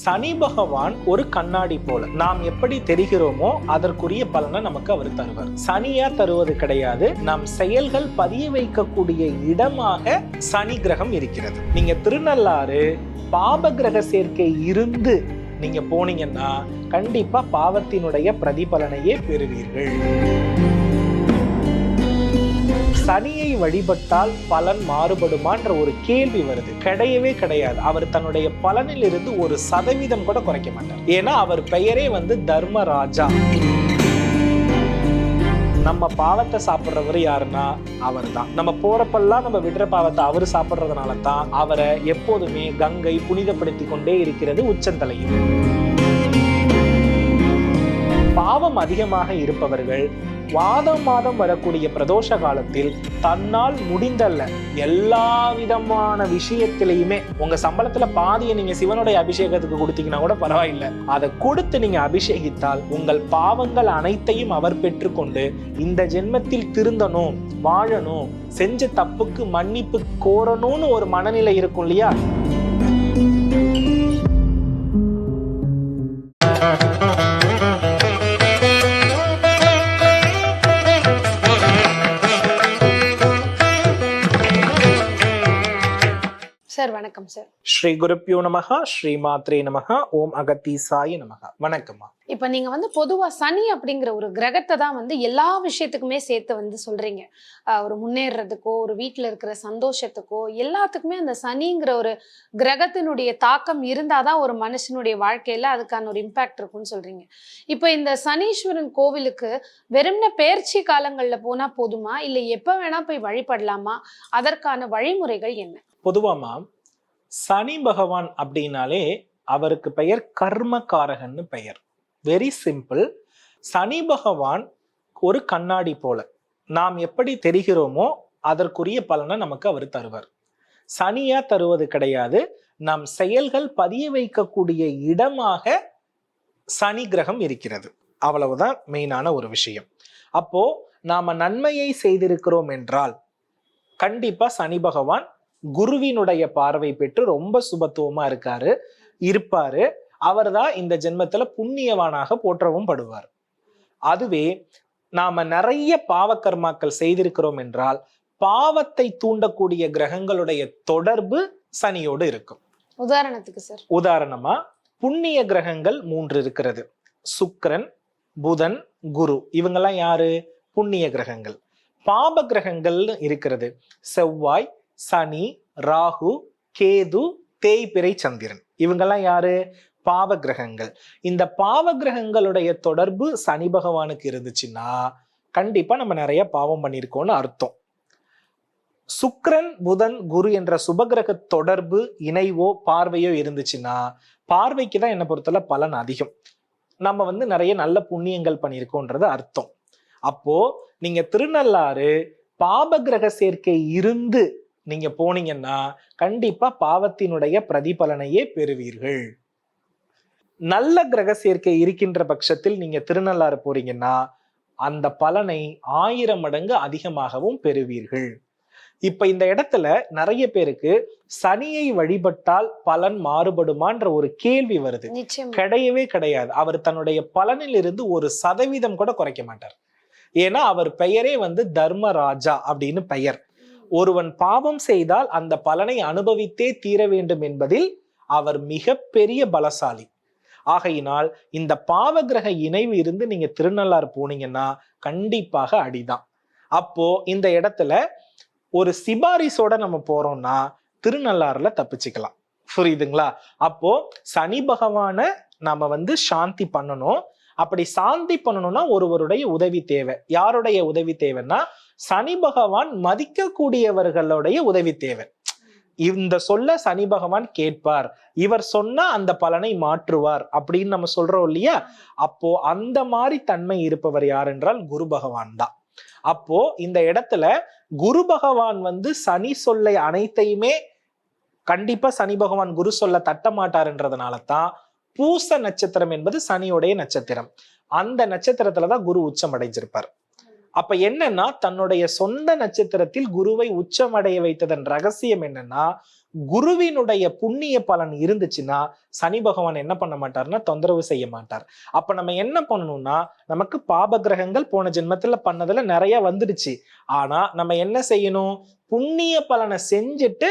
சனி பகவான் ஒரு கண்ணாடி போல. நாம் எப்படி தெரிகிறோமோ அதற்குரிய பலனை நமக்கு அவர் தருவார். சனியா தருவது கிடையாது. நம் செயல்கள் பதிய வைக்கக்கூடிய இடமாக சனி கிரகம் இருக்கிறது. நீங்க திருநள்ளாறு பாப கிரக சேர்க்கை இருந்து நீங்க போனீங்கன்னா கண்டிப்பா பாவத்தினுடைய பிரதிபலனையே பெறுவீர்கள். சனியை வழிபட்டால் பலன் மாறுபடுமான்ற ஒரு கேள்வி வருது. கிடையவே கிடையாது. அவர் தன்னுடைய பலனில் இருந்து ஒரு சதவீதம் கூட குறைக்க மாட்டார். ஏன்னா அவர் பெயரே வந்து தர்மராஜா. நம்ம பாவத்தை சாப்பிட்றவர் யாருன்னா அவர் தான் நம்ம போறப்பெல்லாம் நம்ம விடுற பாவத்தை அவர் சாப்பிட்றதுனால தான் அவரை எப்போதுமே கங்கை புனிதப்படுத்தி கொண்டே இருக்கிறது உச்சந்தலையில் பாவம் அதிகமாக இருப்பவர்கள் வாதம் மாதம் வரக்கூடிய பிரதோஷ காலத்தில் தன்னால் முடிந்தல்ல. எல்லா விதமான விஷயத்திலையுமே உங்க சம்பளத்துல பாதியை நீங்க சிவனுடைய அபிஷேகத்துக்கு கொடுத்தீங்கன்னா கூட பரவாயில்லை. அதை கொடுத்து நீங்க அபிஷேகித்தால் உங்கள் பாவங்கள் அனைத்தையும் அவர் பெற்றுக்கொண்டு இந்த ஜென்மத்தில் திருந்தணும் வாழணும் செஞ்ச தப்புக்கு மன்னிப்பு கோரணும்னு ஒரு மனநிலை இருக்கும் இல்லையா? சார் வணக்கம் சார். ஸ்ரீ குருப்பியோ நமகா ஸ்ரீ மாத்ரே நமகா ஓம் அகத்தீசாய நமகா வணக்கம்மா. இப்போ நீங்க வந்து பொதுவா சனி அப்படிங்கிற ஒரு கிரகத்தை தான் வந்து எல்லா விஷயத்துக்குமே சேர்த்து வந்து சொல்றீங்க. ஒரு முன்னேறதுக்கோ ஒரு வீட்ல இருக்கிற சந்தோஷத்துக்கோ எல்லாத்துக்குமே அந்த சனிங்கிற ஒரு கிரகத்தினுடைய தாக்கம் இருந்தாதான் ஒரு மனுஷனுடைய வாழ்க்கையில அதுக்கான ஒரு இம்பாக்ட் இருக்கும்னு சொல்றீங்க. இப்போ இந்த சனீஸ்வரன் கோவிலுக்கு வெறும்ன பெயர்ச்சி காலங்கள்ல போனா போதுமா? இல்ல எப்ப வேணா போய் வழிபடலாமா? அதற்கான வழிமுறைகள் என்ன? பொதுவாமா சனி பகவான் அப்படின்னாலே அவருக்கு பெயர் கர்மகாரகன்னு பெயர். வெரி சிம்பிள் சனி பகவான் ஒரு கண்ணாடி போல. நாம் எப்படி தெரிகிறோமோ அதற்குரிய பலனை நமக்கு அவர் தருவார். சனியா தருவது கிடையாது. நம் செயல்கள் பதிய வைக்கக்கூடிய இடமாக சனி கிரகம் இருக்கிறது. அவ்வளவுதான் மெயினான ஒரு விஷயம். அப்போ நாம நன்மையை செய்திருக்கிறோம் என்றால் கண்டிப்பா சனி பகவான் குருவினுடைய பார்வை பெற்று ரொம்ப சுபத்துவமா இருக்காரு இருப்பாரு. அவர்தான் இந்த ஜென்மத்துல புண்ணியவானாக போற்றவும் படுவார். அதுவே நாம நிறைய பாவக்கர்மாக்கள் செய்திருக்கிறோம் என்றால் பாவத்தை தூண்டக்கூடிய கிரகங்களுடைய தொடர்பு சனியோடு இருக்கும். உதாரணத்துக்கு சார் உதாரணமா புண்ணிய கிரகங்கள் மூன்று இருக்கிறது. சுக்கிரன் புதன் குரு. இவங்கெல்லாம் யாரு? புண்ணிய கிரகங்கள். பாப கிரகங்கள்னு இருக்கிறது. செவ்வாய் சனி ராகு கேது தேய்பிறை சந்திரன். இவங்கெல்லாம் யாரு? பாவ கிரகங்கள் இந்த பாவ கிரகங்களுடைய தொடர்பு சனி பகவானுக்கு இருந்துச்சுன்னா கண்டிப்பா நம்ம நிறைய பாவம் பண்ணியிருக்கோம்னு அர்த்தம். சுக்ரன் புதன் குரு என்ற சுபகிரக தொடர்பு இணைவோ பார்வையோ இருந்துச்சுன்னா பார்வைக்கு தான் என்னை பொறுத்தல பலன் அதிகம். நம்ம வந்து நிறைய நல்ல புண்ணியங்கள் பண்ணியிருக்கோன்றது அர்த்தம். அப்போ நீங்க திருநள்ளாறு பாபகிரக சேர்க்கை இருந்து நீங்க போனீங்கன்னா கண்டிப்பா பாவத்தினுடைய பிரதிபலனையே பெறுவீர்கள். நல்ல கிரக சேர்க்கை இருக்கின்ற பட்சத்தில் நீங்க திருநள்ளாறு போறீங்கன்னா அந்த பலனை ஆயிரம் மடங்கு அதிகமாகவும் பெறுவீர்கள். இப்ப இந்த இடத்துல நிறைய பேருக்கு சனியை வழிபட்டால் பலன் மாறுபடுமான்ற ஒரு கேள்வி வருது. கிடையவே கிடையாது. அவர் தன்னுடைய பலனில் இருந்து ஒரு சதவீதம் கூட குறைக்க மாட்டார். ஏன்னா அவர் பெயரே வந்து தர்மராஜா அப்படின்னு பெயர். ஒருவன் பாவம் செய்தால் அந்த பலனை அனுபவித்தே தீர வேண்டும் என்பதில் அவர் மிக பெரிய பலசாலி. ஆகையினால் இந்த பாவகிரக இணைவு இருந்து நீங்க திருநள்ளாறு போனீங்கன்னா கண்டிப்பாக அடிதான். அப்போ இந்த இடத்துல ஒரு சிபாரிசோட நம்ம போறோம்னா திருநள்ளாறுல தப்பிச்சுக்கலாம். புரியுதுங்களா? அப்போ சனி பகவானை நாம வந்து சாந்தி பண்ணணும். அப்படி சாந்தி பண்ணணும்னா ஒருவருடைய உதவி தேவை. யாருடைய உதவி தேவைன்னா சனி பகவான் மதிக்கக்கூடியவர்களுடைய உதவி தேவை. இந்த சொல்ல சனி பகவான் கேட்பார். இவர் சொன்னா அந்த பலனை மாற்றுவார் அப்படின்னு நம்ம சொல்றோம் இல்லையா? அப்போ அந்த மாதிரி தன்மை இருப்பவர் யார் என்றால் குரு பகவான் தான். அப்போ இந்த இடத்துல குரு பகவான் வந்து சனி சொல்லை அனைத்தையுமே கண்டிப்பா சனி பகவான் குரு சொல்ல தட்ட மாட்டாருன்றதுனால தான் பூச நட்சத்திரம் என்பது சனியுடைய நட்சத்திரம். அந்த நட்சத்திரத்துல தான் குரு உச்சம் அடைஞ்சிருப்பார். அப்ப என்னன்னா தன்னுடைய சொந்த நட்சத்திரத்தில் குருவை உச்சமடைய வைத்ததன் ரகசியம் என்னன்னா குருவினுடைய புண்ணிய பலன் இருந்துச்சுன்னா சனி பகவான் என்ன பண்ண மாட்டார்னா தொந்தரவு செய்ய மாட்டார். அப்ப நம்ம என்ன பண்ணணும்னா நமக்கு பாப கிரகங்கள் போன ஜென்மத்துல பண்ணதுல நிறைய வந்துடுச்சு. ஆனா நம்ம என்ன செய்யணும்? புண்ணிய பலனை செஞ்சுட்டு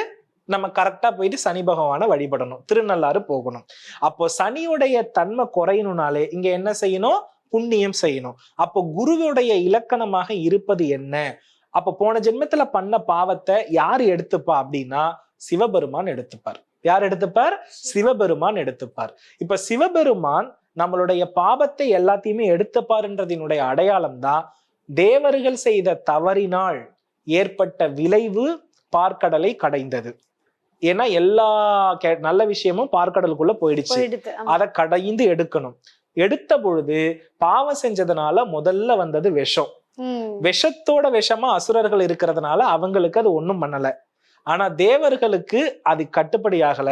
நம்ம கரெக்டா போயிட்டு சனி பகவானை வழிபடணும். திருநள்ளாறு போகணும். அப்போ சனியுடைய தன்மை குறையணும்னாலே இங்க என்ன செய்யணும்? புண்ணியம் செய்யணும். அப்போ குருவுடைய இலக்கணமாக இருப்பது என்ன? அப்ப போன ஜென்மத்துல பண்ண பாவத்தை யார் எடுத்துப்பா அப்படின்னா சிவபெருமான் எடுத்துப்பார். யார் எடுத்துப்பார்? சிவபெருமான் எடுத்துப்பார். இப்ப சிவபெருமான் நம்மளுடைய பாவத்தை எல்லாத்தையுமே எடுத்துப்பாருன்றதினுடைய அடையாளம் தான் தேவர்கள் செய்த தவறினால் ஏற்பட்ட விளைவு பார்க்கடலை கடைந்தது. ஏன்னா எல்லா நல்ல விஷயமும் பார்க்கடலுக்குள்ள போயிடுச்சு. அதை கடைந்து எடுக்கணும். எடுத்த பொழுது பாவம் செஞ்சதுனால முதல்ல வந்தது விஷம். விஷத்தோட விஷமா அசுரர்கள் இருக்கிறதுனால அவங்களுக்கு அது ஒண்ணும் பண்ணல. ஆனா தேவர்களுக்கு அது கட்டுப்படி ஆகல.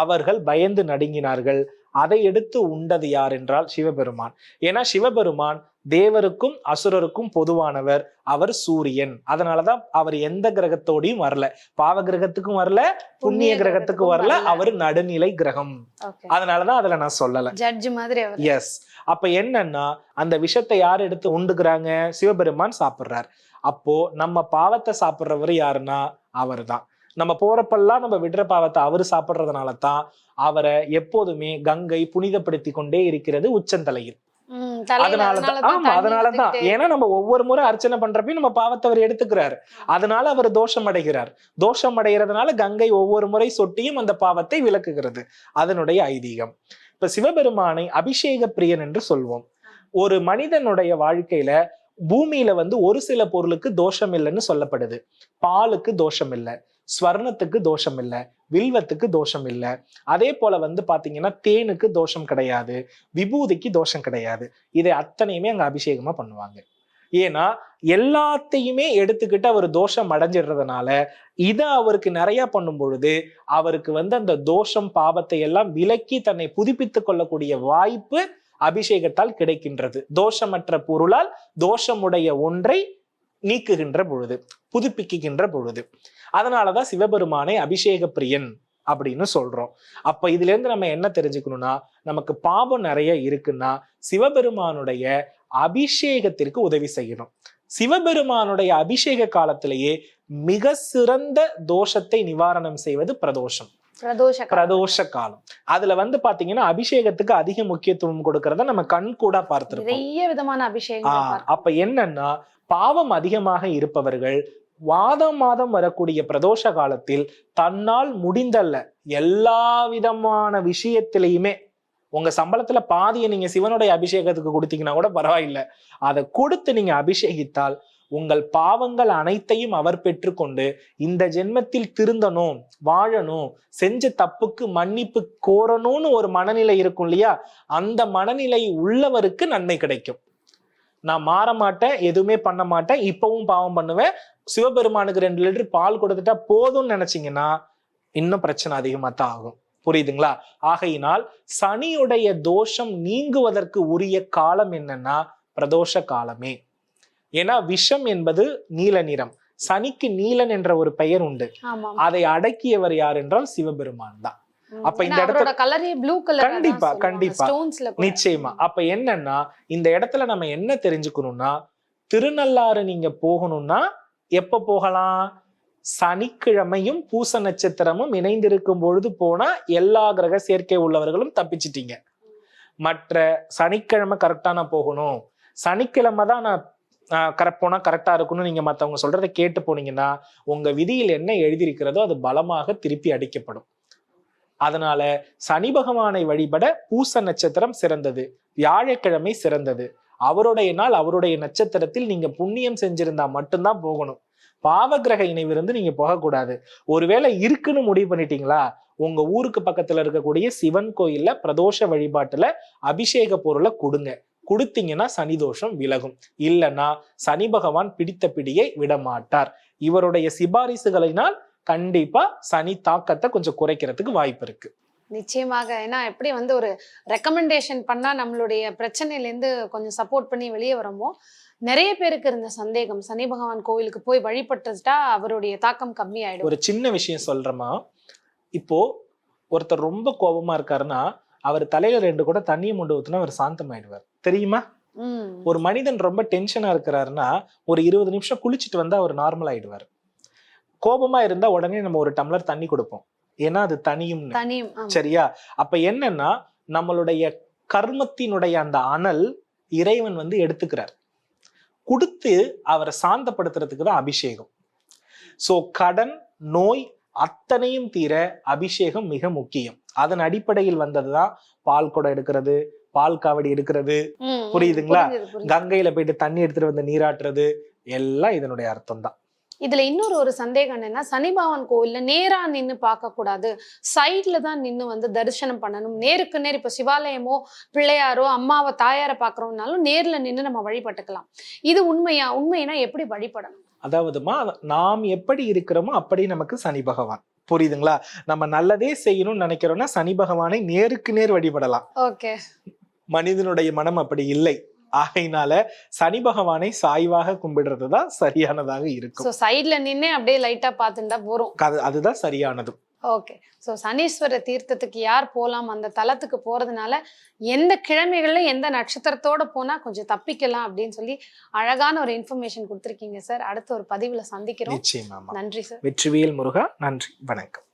அவர்கள் பயந்து நடுங்கினார்கள். அதை எடுத்து உண்டது யார் என்றால் சிவபெருமான். ஏன்னா சிவபெருமான் தேவருக்கும் அசுரருக்கும் பொதுவானவர். அவர் சூரியன். அதனாலதான் அவர் எந்த கிரகத்தோடையும் வரல. பாவ கிரகத்துக்கும் வரல புண்ணிய கிரகத்துக்கு வரல அவர் நடுநிலை கிரகம். அதனாலதான் அதுல நான் சொல்லல. ஜட்ஜ் மாதிரி அவர். எஸ் அப்ப என்னன்னா அந்த விஷத்தை யார் எடுத்து உண்டுகிறாங்க சிவபெருமான் சாப்பிடுறார். அப்போ நம்ம பாவத்தை சாப்பிடுறவர் யாருன்னா அவர்தான். நம்ம போறப்பெல்லாம் நம்ம விடுற பாவத்தை அவர் சாப்பிடுறதுனால தான் அவரை எப்போதுமே கங்கை புனிதப்படுத்தி கொண்டே இருக்கிறது உச்சந்தலையில். அதனாலதான். அதனாலதான் ஆமா ஏன்னா நம்ம ஒவ்வொரு முறை அர்ச்சனை பண்றப்பயும் நம்ம பாவத்தை அவர் எடுத்துக்கிறாரு. அதனால அவர் தோஷம் அடைகிறார். தோஷம் அடைகிறதுனால கங்கை ஒவ்வொரு முறை சொட்டியும் அந்த பாவத்தை விலக்குகிறது அதனுடைய ஐதீகம். இப்ப சிவபெருமானை அபிஷேக பிரியன் என்று சொல்வோம். ஒரு மனிதனுடைய வாழ்க்கையில பூமியில வந்து ஒரு சில பொருளுக்கு தோஷம் இல்லைன்னு சொல்லப்படுது. பாலுக்கு தோஷம் இல்லை. ஸ்வர்ணத்துக்கு தோஷம் இல்லை வில்வத்துக்கு தோஷம் இல்லை. அதே போல வந்து பாத்தீங்கன்னா தேனுக்கு தோஷம் கிடையாது விபூதிக்கு தோஷம் கிடையாது. இதை அத்தனையுமே அங்க அபிஷேகமா பண்ணுவாங்க. ஏன்னா எல்லாத்தையுமே எடுத்துக்கிட்டு அவர் தோஷம் அடைஞ்சிடுறதுனால இதை அவருக்கு நிறைய பண்ணும் பொழுது அவருக்கு வந்து அந்த தோஷம் பாவத்தை எல்லாம் விலக்கி தன்னை புதுப்பித்துக் கொள்ளக்கூடிய வாய்ப்பு அபிஷேகத்தால் கிடைக்கின்றது. தோஷமற்ற பொருளால் தோஷமுடைய ஒன்றை நீக்குகின்ற பொழுது புதுப்பிக்குகின்ற பொழுது. அதனாலதான் சிவபெருமானை அபிஷேக பிரியன் அப்படின்னு சொல்றோம். அப்ப இதுல இருந்து நம்ம என்ன தெரிஞ்சுக்கணும்னா நமக்கு பாவம் நிறைய இருக்குன்னா சிவபெருமானுடைய அபிஷேகத்திற்கு உதவி செய்யணும். சிவபெருமானுடைய அபிஷேக காலத்திலேயே மிக சிறந்த தோஷத்தை நிவாரணம் செய்வது பிரதோஷம். பிரதோஷ காலம். பிரதோஷ காலம். அதுல வந்து பாத்தீங்கன்னா அபிஷேகத்துக்கு அதிக முக்கியத்துவம் கொடுக்கறத நம்ம கண் கூட பார்த்திருப்போம். நிறைய விதமான அபிஷேகம் அப்ப என்னன்னா பாவம் அதிகமாக இருப்பவர்கள் வாதம் மாதம் வரக்கூடிய பிரதோஷ காலத்தில் தன்னால் முடிந்தல்ல. எல்லா விதமான விஷயத்திலையுமே உங்க சம்பளத்துல பாதியை நீங்க சிவனுடைய அபிஷேகத்துக்கு கொடுத்தீங்கன்னா கூட பரவாயில்லை. அதை கொடுத்து நீங்க அபிஷேகித்தால் உங்கள் பாவங்கள் அனைத்தையும் அவர் பெற்றுக்கொண்டு இந்த ஜென்மத்தில் திருந்தணும் வாழணும் செஞ்ச தப்புக்கு மன்னிப்பு கோரணும்னு ஒரு மனநிலை இருக்கும் இல்லையா? அந்த மனநிலை உள்ளவருக்கு நன்மை கிடைக்கும். நான் மாற மாட்டேன் எதுவுமே பண்ண மாட்டேன் இப்பவும் பாவம் பண்ணுவேன் சிவபெருமானுக்கு ரெண்டு லிட்டர் பால் கொடுத்துட்டா போதும்னு நினைச்சீங்கன்னா இன்னும் பிரச்சனை அதிகமா தான் ஆகும். புரியுதுங்களா? ஆகையினால் சனியுடைய தோஷம் நீங்குவதற்கு உரிய காலம் என்னன்னா பிரதோஷ காலமே. ஏன்னா விஷம் என்பது நீல நிறம். சனிக்கு நீலன் என்ற ஒரு பெயர் உண்டு. அதை அடக்கியவர் யார் என்றால் சிவபெருமான் தான். அப்ப இந்த இடத்துல- அவரோட கலரே ப்ளூ கலர் கண்டிப்பா, கண்டிப்பா. நிச்சயமா. அப்ப என்னன்னா இந்த இடத்துல நம்ம என்ன தெரிஞ்சுக்கணும்னா திருநள்ளாறு நீங்க போகணும்னா எப்போ போகலாம்? சனிக்கிழமையும் பூச நட்சத்திரமும் இணைந்திருக்கும் பொழுது போனா எல்லா கிரக சேர்க்கை உள்ளவர்களும் தப்பிச்சிட்டீங்க. மற்ற சனிக்கிழமை கரெக்டாக நான் போகணும். சனிக்கிழமை தான் நான் கரெக்ட் போனால் கரெக்டாக இருக்கணும்னு நீங்கள் மற்றவங்க சொல்கிறத கேட்டு போனீங்கன்னா உங்கள் விதியில் என்ன எழுதியிருக்கிறதோ அது பலமாக திருப்பி அடிக்கப்படும். அதனால சனி பகவானை வழிபட பூச நட்சத்திரம் சிறந்தது. வியாழக்கிழமை சிறந்தது. அவருடைய நாள் அவருடைய நட்சத்திரத்தில் நீங்க புண்ணியம் செஞ்சிருந்தா மட்டும்தான் போகணும். பாவகிரக இணைவிருந்து நீங்க போகக்கூடாது. ஒருவேளை இருக்குன்னு முடிவு பண்ணிட்டீங்களா? உங்க ஊருக்கு பக்கத்துல இருக்கக்கூடிய சிவன் கோயில்ல பிரதோஷ வழிபாட்டுல அபிஷேக பொருளை கொடுங்க. கொடுத்தீங்கன்னா சனி தோஷம் விலகும். இல்லைன்னா சனி பகவான் பிடித்த பிடியை விடமாட்டார். இவருடைய சிபாரிசுகளினால் கண்டிப்பா சனி தாக்கத்தை கொஞ்சம் குறைக்கிறதுக்கு வாய்ப்பு இருக்கு. நிச்சயமாக. ஏன்னா எப்படி வந்து ஒரு ரெக்கமெண்டேஷன் பண்ணா நம்மளுடைய பிரச்சனையில இருந்து கொஞ்சம் சப்போர்ட் பண்ணி வெளியே வரமோ? நிறைய பேருக்கு இருந்த சந்தேகம். சனி பகவான் கோவிலுக்கு போய் வழிபட்டுட்டா அவருடைய தாக்கம் கம்மி ஆயிடும் ஒரு சின்ன விஷயம் சொல்றேமா இப்போ ஒருத்தர் ரொம்ப கோபமா இருக்காருன்னா அவர் தலையில ரெண்டு கூட தண்ணியை முண்டு ஊத்துனா அவர் சாந்தமாயிடுவார். தெரியுமா? ம். ஒரு மனிதன் ரொம்ப டென்ஷனா இருக்கிறாருன்னா ஒரு இருபது நிமிஷம் குளிச்சுட்டு வந்தா அவர் நார்மல் ஆயிடுவார். கோபமா இருந்தா உடனே நம்ம ஒரு டம்ளர் தண்ணி கொடுப்போம். ஏன்னா அது தனியும் தனியும். சரியா அப்ப என்னன்னா நம்மளுடைய கர்மத்தினுடைய அந்த அனல் இறைவன் வந்து எடுத்துக்கிறார் கொடுத்து அவரை சாந்தப்படுத்துறதுக்கு தான் அபிஷேகம் சோ கடன் நோய் அத்தனையும் தீர அபிஷேகம் மிக முக்கியம் அதன் அடிப்படையில் வந்ததுதான் பால் குடம் எடுக்கிறது பால் காவடி எடுக்கிறது. புரியுதுங்களா? புரியுது, புரியுது. கங்கையில போயிட்டு தண்ணி எடுத்துட்டு வந்து நீராட்டுறது எல்லாம் இதனுடைய அர்த்தம் தான் இதுல இன்னொரு ஒரு சந்தேகம் என்னன்னா சனி பகவான் கோவில்ல நேரா நின்னு பார்க்க கூடாது சைட்ல தான் நின்னு வந்து தரிசனம் பண்ணணும். நேருக்கு நேர் இப்ப சிவாலயமோ பிள்ளையாரோ அம்மாவை தாயாரை பாக்குறோம்னாலும் நேர்ல நின்னு நம்ம வழிபட்டுக்கலாம். இது உண்மையா? உண்மைனா எப்படி வழிபடணும்? அதாவதுமா நாம் எப்படி இருக்கிறோமோ அப்படி நமக்கு சனி பகவான். புரியுதுங்களா? நம்ம நல்லதே செய்யணும்னு நினைக்கிறோம்னா சனி பகவானை நேருக்கு நேர் வழிபடலாம். ஓகே. மனிதனுடைய மனம் அப்படி இல்லை. ஆகையினால சனி பகவானை சாய்வாக கும்பிடுறது தான் சரியானதாக இருக்கும். சோ சைட்ல நின்னே அப்படியே லைட்டா பாத்துட்டா போறோம். அது அதுதான் சரியானது. ஓகே ஸோ சனீஸ்வர தீர்த்தத்துக்கு யார் போகலாம் அந்த தலத்துக்கு போறதுனால எந்த கிழமைகள்ல எந்த நட்சத்திரத்தோட போனா கொஞ்சம் தப்பிக்கலாம் அப்படின்னு சொல்லி அழகான ஒரு இன்ஃபர்மேஷன் கொடுத்துருக்கீங்க சார் அடுத்த ஒரு பதிவுல சந்திக்கிறோம். நன்றி சார் வெற்றிவேல் முருகா நன்றி. வணக்கம்.